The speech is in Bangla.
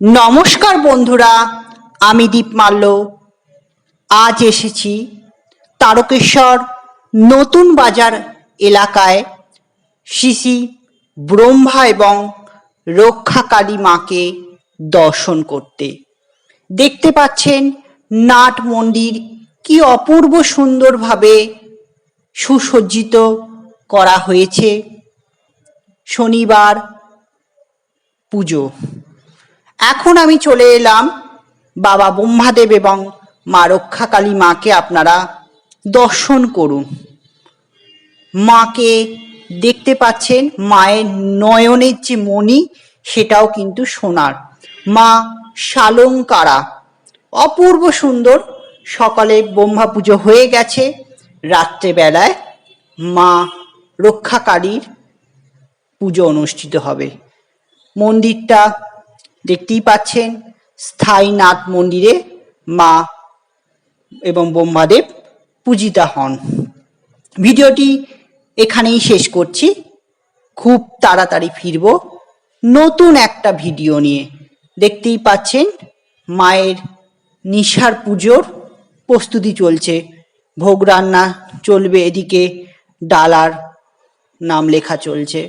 নমস্কার বন্ধুরা, আমি দীপ মাল্য। আজ এসেছি তারকেশ্বর নতুন বাজার এলাকায়। শ্রী ব্রহ্মা এবং রক্ষাকালী মাকে দর্শন করতে। দেখতে পাচ্ছেন নাট মন্দির কি অপূর্ব সুন্দরভাবে সুসজ্জিত করা হয়েছে। শনিবার পুজো। এখন আমি চলে এলাম বাবা ব্রহ্মাদেব এবং মা রক্ষাকালী মাকে আপনারা দর্শন করুন। মাকে দেখতে পাচ্ছেন, মায়ের নয়নের যে মণি, সেটাও কিন্তু সোনার। মা শালঙ্কারা অপূর্ব সুন্দর। সকালে ব্রহ্মা পুজো হয়ে গেছে। রাত্রেবেলায় মা রক্ষাকালীর পুজো অনুষ্ঠিত হবে। মন্দিরটা দেখতেই পাচ্ছেন স্থায়ী নাথ মন্দিরে মা এবং ব্রহ্মাদেব পূজিতা হন। ভিডিওটি এখানেই শেষ করছি। খুব তাড়াতাড়ি ফিরব। নতুন একটা ভিডিও নিয়ে। দেখতেই পাচ্ছেন মায়ের নিশার পুজোর প্রস্তুতি চলছে। ভোগ রান্না চলবে এদিকে, ডালার নাম লেখা চলছে।